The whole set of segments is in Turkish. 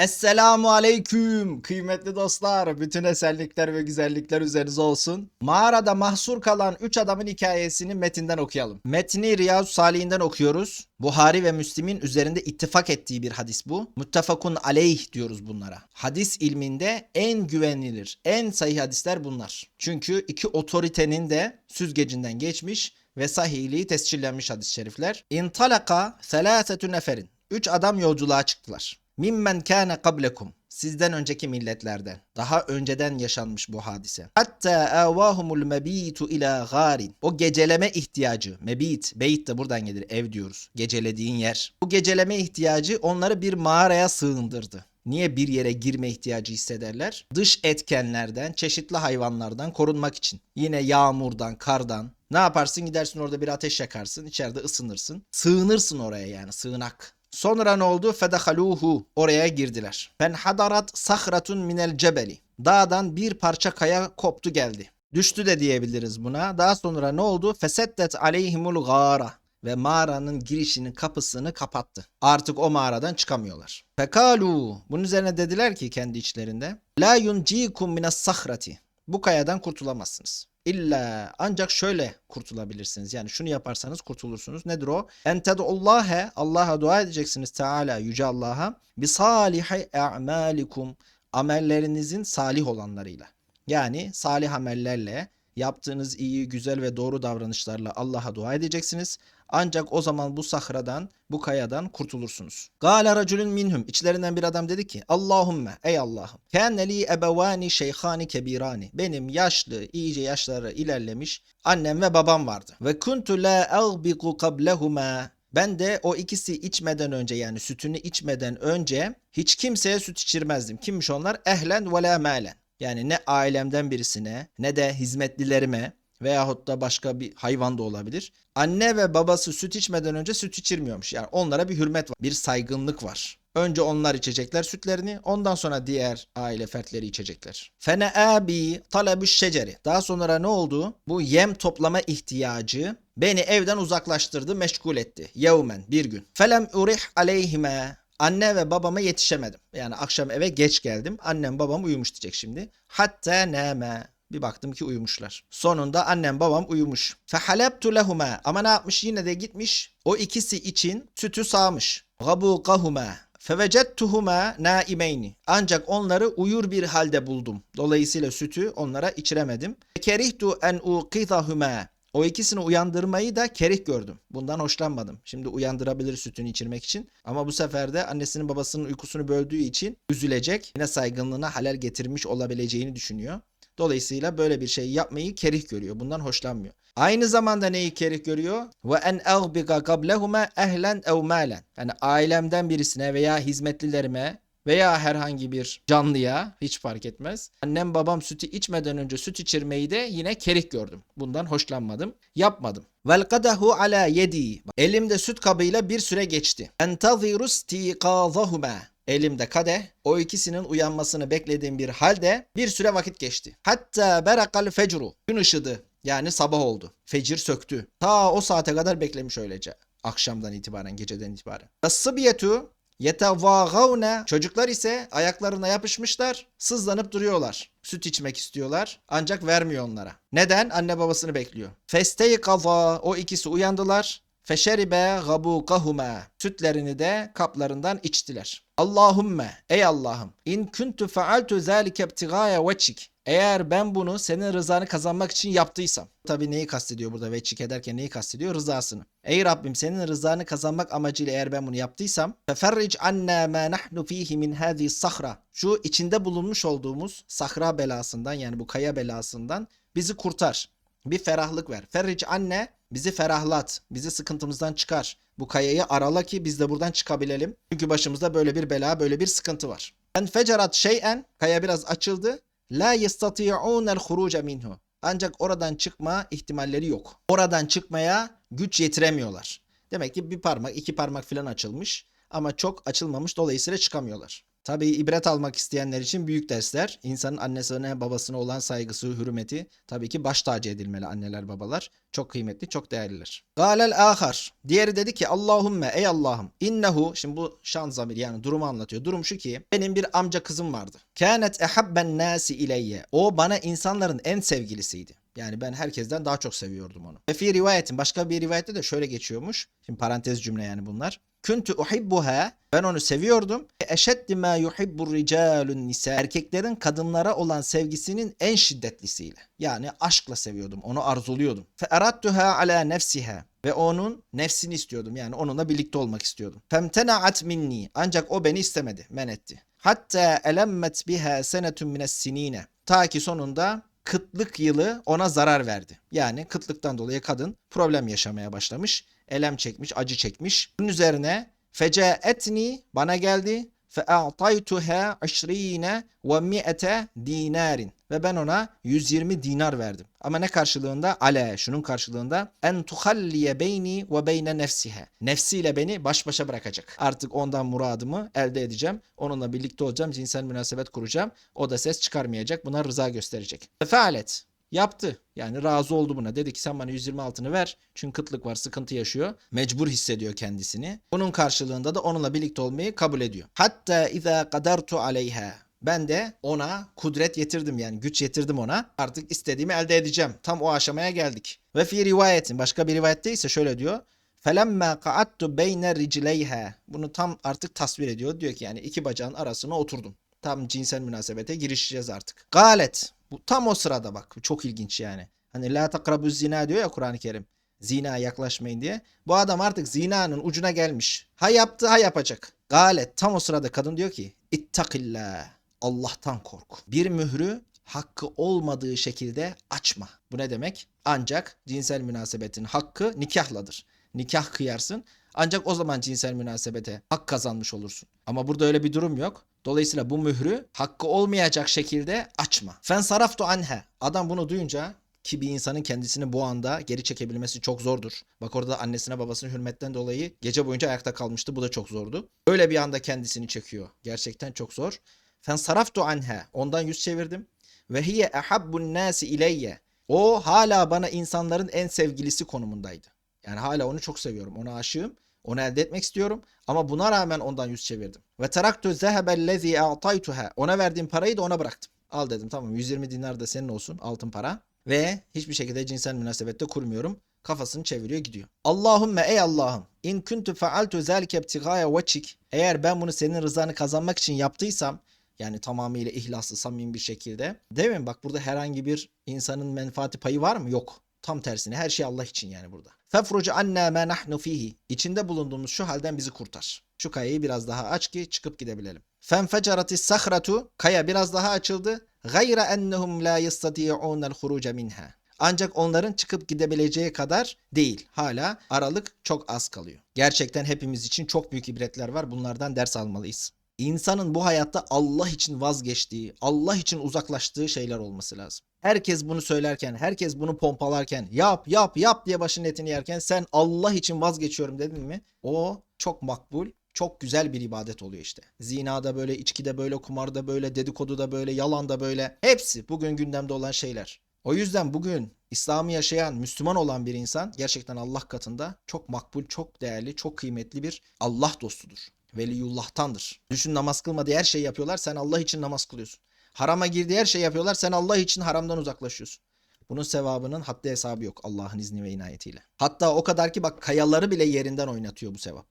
Esselamu aleyküm kıymetli dostlar. Bütün esenlikler ve güzellikler üzerinize olsun. Mağarada mahsur kalan 3 adamın hikayesini metinden okuyalım. Metni Riyaz Salih'inden okuyoruz. Buhari ve Müslim'in üzerinde ittifak ettiği bir hadis bu. Muttefakun aleyh diyoruz bunlara. Hadis ilminde en güvenilir, en sahih hadisler bunlar. Çünkü iki otoritenin de süzgecinden geçmiş ve sahihliği tescillenmiş hadis-i şerifler. İntalaka selâsetü neferin. Üç adam yolculuğa çıktılar. Mimmen kâne kablekum. Sizden önceki milletlerden. Daha önceden yaşanmış bu hadise. Hatta avahumul mebitu ila garin. O geceleme ihtiyacı. Mebit, beyt de buradan gelir. Ev diyoruz. Gecelediğin yer. Bu geceleme ihtiyacı onları bir mağaraya sığındırdı. Niye bir yere girme ihtiyacı hissederler? Dış etkenlerden, çeşitli hayvanlardan korunmak için. Yine yağmurdan, kardan. Ne yaparsın? Gidersin orada bir ateş yakarsın, içeride ısınırsın. Sığınırsın oraya yani, sığınak. Sonra ne oldu? Fedehaluhu. Oraya girdiler. Fen hadarat sahratun minel cebeli. Dağdan bir parça kaya koptu geldi. Düştü de diyebiliriz buna. Daha sonra ne oldu? Feseddet aleyhimul gâra. Ve mağaranın girişinin kapısını kapattı. Artık o mağaradan çıkamıyorlar. Fekalu. Bunun üzerine dediler ki kendi içlerinde. La yuncikum minas sahrati. Bu kayadan kurtulamazsınız. İlla ancak şöyle kurtulabilirsiniz. Yani şunu yaparsanız kurtulursunuz. Nedir o? Entedullahe Allah'a dua edeceksiniz Teala yüce Allah'a. Bi salihi a'malikum amellerinizin salih olanlarıyla. Yani salih amellerle yaptığınız iyi, güzel ve doğru davranışlarla Allah'a dua edeceksiniz. Ancak o zaman bu sahradan, bu kayadan kurtulursunuz. Gâle racülün minhum. İçlerinden bir adam dedi ki Allahümme ey Allah'ım. Kâne li ebevâni şeyhâni kebirâni. Benim yaşlı, iyice yaşları ilerlemiş annem ve babam vardı. Ve kuntu la agbiku kablehuma. Ben de o ikisi içmeden önce yani sütünü içmeden önce hiç kimseye süt içirmezdim. Kimmiş onlar? Ehlen ve la. Yani ne ailemden birisine ne de hizmetlilerime veyahut da başka bir hayvan da olabilir. Anne ve babası süt içmeden önce süt içirmiyormuş. Yani onlara bir hürmet var, bir saygınlık var. Önce onlar içecekler sütlerini, ondan sonra diğer aile fertleri içecekler. Fene abi talebü şeceri. Daha sonra ne oldu? Bu yem toplama ihtiyacı beni evden uzaklaştırdı, meşgul etti. Yevmen bir gün. Felem urih aleyhime. Anne ve babama yetişemedim. Yani akşam eve geç geldim. Annem babam uyumuş diyecek şimdi. Hatta neme. Bir baktım ki uyumuşlar. Sonunda annem babam uyumuş. Fehalebtu lehuma. Ama ne yapmış? Yine de gitmiş. O ikisi için sütü sağmış. Gabukahuma. Fevecettuhuma naimeyni. Ancak onları uyur bir halde buldum. Dolayısıyla sütü onlara içiremedim. Kerihtu en uqidahuma. O ikisini uyandırmayı da kerih gördüm. Bundan hoşlanmadım. Şimdi uyandırabilir sütünü içirmek için. Ama bu sefer de annesinin babasının uykusunu böldüğü için üzülecek. Yine saygınlığına halel getirmiş olabileceğini düşünüyor. Dolayısıyla böyle bir şey yapmayı kerih görüyor. Bundan hoşlanmıyor. Aynı zamanda neyi kerih görüyor? Ve en agbiga qablehuma ehlen ev malen. Yani ailemden birisine veya hizmetlilerime veya herhangi bir canlıya hiç fark etmez. Annem babam sütü içmeden önce süt içirmeyi de yine kerih gördüm. Bundan hoşlanmadım. Yapmadım. Vel kadahu ala yedi. Elimde süt kabıyla bir süre geçti. Entaziru istiqazahuma. Elimde kadeh, o ikisinin uyanmasını beklediğim bir halde bir süre vakit geçti. Hatta berakal fecru. Gün ışıdı. Yani sabah oldu. Fecir söktü. Ta o saate kadar beklemiş öylece. Akşamdan itibaren, geceden itibaren. As-sıbiyetu yetevâgavne. Çocuklar ise ayaklarına yapışmışlar, sızlanıp duruyorlar. Süt içmek istiyorlar ancak vermiyor onlara. Neden? Anne babasını bekliyor. Festeykaza. O ikisi uyandılar. Feşeribe gabukahuma. Sütlerini de kaplarından içtiler. Allahümme ey Allah'ım in kuntu faaltu zalike ibtigaya veçik. Eğer ben bunu senin rızanı kazanmak için yaptıysam. Tabi neyi kastediyor burada veçik ederken neyi kastediyor? Rızasını. Ey Rabbim senin rızanı kazanmak amacıyla eğer ben bunu yaptıysam. Feferric anna ma nahnu fihi min hadi sahra. Şu içinde bulunmuş olduğumuz sahra belasından yani bu kaya belasından bizi kurtar. Bir ferahlık ver. Ferric anne bizi ferahlat. Bizi sıkıntımızdan çıkar. Bu kayayı arala ki biz de buradan çıkabilelim. Çünkü başımızda böyle bir bela, böyle bir sıkıntı var. En fecerat şeyen kaya biraz açıldı. La yestati'unel huruca minhu. Ancak oradan çıkma ihtimalleri yok. Oradan çıkmaya güç yetiremiyorlar. Demek ki bir parmak, iki parmak falan açılmış ama çok açılmamış dolayısıyla çıkamıyorlar. Tabii ibret almak isteyenler için büyük dersler. İnsanın annesine babasına olan saygısı, hürmeti tabii ki baş tacı edilmeli anneler babalar. Çok kıymetli, çok değerliler. Galel ahar. Diğeri dedi ki Allahümme ey Allah'ım innehu şimdi bu şan zamir yani durumu anlatıyor. Durum şu ki benim bir amca kızım vardı. Kânet ehabben nasi ileyye. O bana insanların en sevgilisiydi. Yani ben herkesten daha çok seviyordum onu. Ve fi rivayetin başka bir rivayette de şöyle geçiyormuş. Şimdi parantez cümle yani bunlar. Kuntu uhibbuha. Ben onu seviyordum. Eşeddi ma yuhibbur ricalun nisa. Erkeklerin kadınlara olan sevgisinin en şiddetlisiyle. Yani aşkla seviyordum. Onu arzuluyordum. Fe eradtuha ala nefsiha. Ve onun nefsini istiyordum. Yani onunla birlikte olmak istiyordum. Femtenaat minni. Ancak o beni istemedi. Men etti. Hatta elemmet biha senetun mines sinine. Ta ki sonunda kıtlık yılı ona zarar verdi. Yani kıtlıktan dolayı kadın problem yaşamaya başlamış. Elem çekmiş, acı çekmiş. Bunun üzerine fecaetni bana geldi fe a'taytuha 20 ve mi'ete dinarin ve ben ona 120 dinar verdim. Ama ne karşılığında? Ale şunun karşılığında en tuhalliye beyni ve beyne nefsihe. Nefsiyle beni baş başa bırakacak. Artık ondan muradımı elde edeceğim. Onunla birlikte olacağım. Cinsel münasebet kuracağım. O da ses çıkarmayacak. Buna rıza gösterecek. Fealet. Yaptı. Yani razı oldu buna. Dedi ki sen bana 120 altını ver. Çünkü kıtlık var, sıkıntı yaşıyor. Mecbur hissediyor kendisini. Bunun karşılığında da onunla birlikte olmayı kabul ediyor. Hatta iza kadartu aleyha. Ben de ona kudret yetirdim yani güç yetirdim ona. Artık istediğimi elde edeceğim. Tam o aşamaya geldik. Ve fi rivayetin başka bir rivayette ise şöyle diyor. Felemma qa'attu beyne ricleyha. Bunu tam artık tasvir ediyor. Diyor ki yani iki bacağın arasına oturdum. Tam cinsel münasebete girişeceğiz artık. Galet. Bu tam o sırada bak. Çok ilginç yani. Hani la takrabu zina diyor ya Kur'an-ı Kerim. Zina yaklaşmayın diye. Bu adam artık zinanın ucuna gelmiş. Ha yaptı ha yapacak. Galet tam o sırada kadın diyor ki ittakillah. Allah'tan kork. Bir mührü hakkı olmadığı şekilde açma. Bu ne demek? Ancak cinsel münasebetin hakkı nikahladır. Nikah kıyarsın. Ancak o zaman cinsel münasebete hak kazanmış olursun. Ama burada öyle bir durum yok. Dolayısıyla bu mührü hakkı olmayacak şekilde açma. Fen saraftu anhe. Adam bunu duyunca ki bir insanın kendisini bu anda geri çekebilmesi çok zordur. Bak orada annesine babasının hürmetten dolayı gece boyunca ayakta kalmıştı. Bu da çok zordu. Öyle bir anda kendisini çekiyor. Gerçekten çok zor. Fen saraftu anha. Ondan yüz çevirdim. Ve hiye ehabbun nasi ileyye. O hala bana insanların en sevgilisi konumundaydı. Yani hala onu çok seviyorum. Ona aşığım. Onu elde etmek istiyorum. Ama buna rağmen ondan yüz çevirdim. Ve teraktu zehebellezi a'taytuha. Ona verdiğim parayı da ona bıraktım. Al dedim tamam 120 dinar da senin olsun altın para. Ve hiçbir şekilde cinsel münasebette kurmuyorum. Kafasını çeviriyor gidiyor. Allahümme ey Allah'ım in kuntu faaltu zelike ibtigaya veçik. Eğer ben bunu senin rızanı kazanmak için yaptıysam yani tamamıyla ihlaslı, samimi bir şekilde. Değil mi? Bak burada herhangi bir insanın menfaati payı var mı? Yok. Tam tersine her şey Allah için yani burada. Fefrucu anna ma nahnu fihi. İçinde bulunduğumuz şu halden bizi kurtar. Şu kayayı biraz daha aç ki çıkıp gidebilelim. Fenfecerati sahratu. Kaya biraz daha açıldı. Gayra ennehum la yastati'un el minha. Ancak onların çıkıp gidebileceği kadar değil. Hala aralık çok az kalıyor. Gerçekten hepimiz için çok büyük ibretler var. Bunlardan ders almalıyız. İnsanın bu hayatta Allah için vazgeçtiği, Allah için uzaklaştığı şeyler olması lazım. Herkes bunu söylerken, herkes bunu pompalarken, yap yap yap diye başın etini yerken sen Allah için vazgeçiyorum dedin mi? O çok makbul, çok güzel bir ibadet oluyor işte. Zinada böyle, içkide böyle, kumarda böyle, dedikoduda böyle, yalanda böyle. Hepsi bugün gündemde olan şeyler. O yüzden bugün İslam'ı yaşayan, Müslüman olan bir insan gerçekten Allah katında çok makbul, çok değerli, çok kıymetli bir Allah dostudur. Veliyullah'tandır. Düşün namaz kılmadığı her şeyi yapıyorlar, sen Allah için namaz kılıyorsun. Harama girdiği her şeyi yapıyorlar, sen Allah için haramdan uzaklaşıyorsun. Bunun sevabının haddi hesabı yok Allah'ın izni ve inayetiyle. Hatta o kadar ki bak kayaları bile yerinden oynatıyor bu sevap.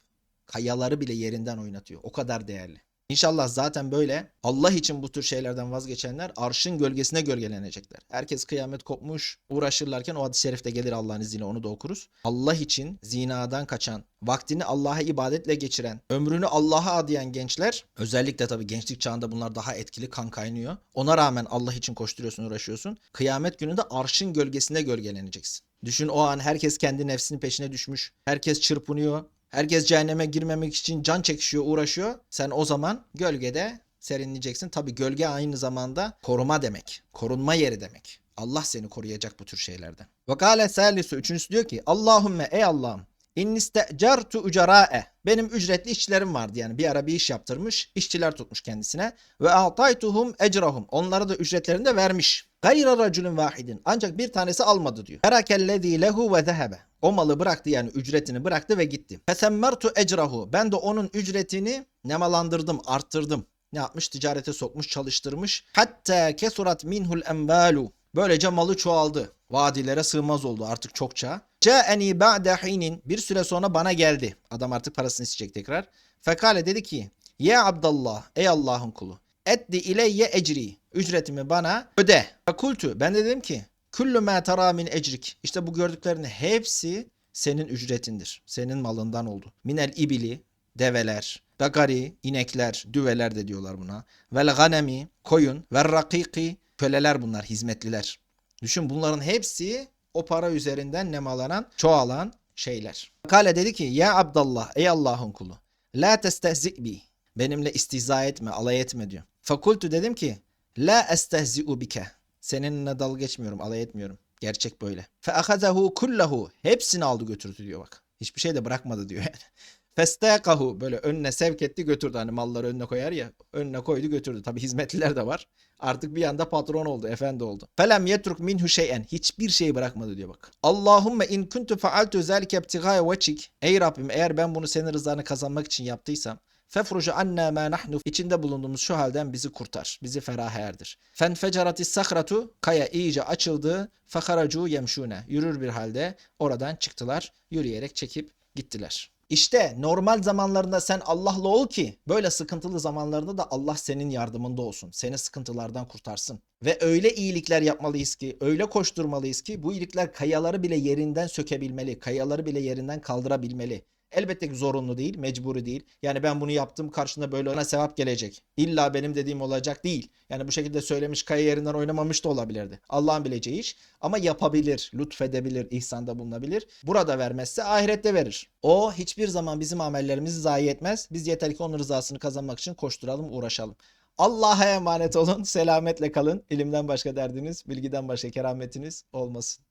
Kayaları bile yerinden oynatıyor. O kadar değerli. İnşallah zaten böyle Allah için bu tür şeylerden vazgeçenler arşın gölgesine gölgelenecekler. Herkes kıyamet kopmuş uğraşırlarken o hadis-i şerifte gelir Allah'ın izniyle onu da okuruz. Allah için zinadan kaçan, vaktini Allah'a ibadetle geçiren, ömrünü Allah'a adayan gençler özellikle tabii gençlik çağında bunlar daha etkili kan kaynıyor. Ona rağmen Allah için koşturuyorsun uğraşıyorsun. Kıyamet gününde arşın gölgesine gölgeleneceksin. Düşün o an herkes kendi nefsinin peşine düşmüş. Herkes çırpınıyor. Herkes cehenneme girmemek için can çekişiyor, uğraşıyor. Sen o zaman gölgede serinleyeceksin. Tabii gölge aynı zamanda koruma demek. Korunma yeri demek. Allah seni koruyacak bu tür şeylerden. Ve kâle sâlisu. Üçüncüsü diyor ki Allahümme ey Allah'ım İnnistecertu ucarae. Benim ücretli işçilerim vardı yani bir ara bir iş yaptırmış, işçiler tutmuş kendisine ve ataytuhum ecrahum. Onlara da ücretlerini de vermiş. Gayra raculun vahidin. Ancak bir tanesi almadı diyor. Terakellezî lehu ve zehebe. O malı bıraktı yani ücretini bıraktı ve gitti. Fesemmertu ecrahu. Ben de onun ücretini nemalandırdım, arttırdım. Ne yapmış? Ticarete sokmuş, çalıştırmış. Hatta kesurat minhul emvalu. Böylece malı çoğaldı. Vadilere sığmaz oldu artık çokça. Ca'eni ba'de hinin. Bir süre sonra bana geldi. Adam artık parasını isteyecek tekrar. Fekale dedi ki Ya Abdallah ey Allah'ın kulu. Eddi ileyye ecri. Ücretimi bana öde. Fakultu. Ben de dedim ki Küllü ma tara min ecrik. İşte bu gördüklerin hepsi senin ücretindir. Senin malından oldu. Minel ibili, develer, Begari, inekler, düveler de diyorlar buna. Vel ganemi, koyun. Ve rakiki, köleler bunlar, hizmetliler. Düşün bunların hepsi o para üzerinden nemalanan, çoğalan şeyler. Kale dedi ki ya Abdallah ey Allah'ın kulu. La testehzi bi. Benimle istihza etme, alay etme diyor. Fakultu dedim ki la estehzi'u bike. Seninle dalga geçmiyorum, alay etmiyorum. Gerçek böyle. Fe ahazahu kullahu. Hepsini aldı götürdü diyor bak. Hiçbir şey de bırakmadı diyor yani. Festakahu böyle önüne sevk etti götürdü hani malları önüne koyar ya önüne koydu götürdü. Tabi hizmetliler de var. Artık bir anda patron oldu, efendi oldu. Felem yetruk minhu şeyen. Hiçbir şey bırakmadı diyor bak. Allahümme in kuntu faaltu zelike ibtigaya veçik. Ey Rabbim eğer ben bunu senin rızanı kazanmak için yaptıysam Fefrucu anna ma nahnu içinde bulunduğumuz şu halden bizi kurtar. Bizi ferah erdir. Fenfeceratis sahratu kaya iyice açıldı. Fakaracu yemşune. Yürür bir halde oradan çıktılar. Yürüyerek çekip gittiler. İşte normal zamanlarında sen Allah'la ol ki böyle sıkıntılı zamanlarında da Allah senin yardımında olsun. Seni sıkıntılardan kurtarsın. Ve öyle iyilikler yapmalıyız ki, öyle koşturmalıyız ki bu iyilikler kayaları bile yerinden sökebilmeli, kayaları bile yerinden kaldırabilmeli. Elbette ki zorunlu değil, mecburi değil. Yani ben bunu yaptım karşında böyle ona sevap gelecek. İlla benim dediğim olacak değil. Yani bu şekilde söylemiş kaya yerinden oynamamış da olabilirdi. Allah'ın bileceği iş. Ama yapabilir, lütfedebilir, ihsanda bulunabilir. Burada vermezse ahirette verir. O hiçbir zaman bizim amellerimizi zayi etmez. Biz yeter ki onun rızasını kazanmak için koşturalım, uğraşalım. Allah'a emanet olun. Selametle kalın. İlimden başka derdiniz, bilgiden başka kerametiniz olmasın.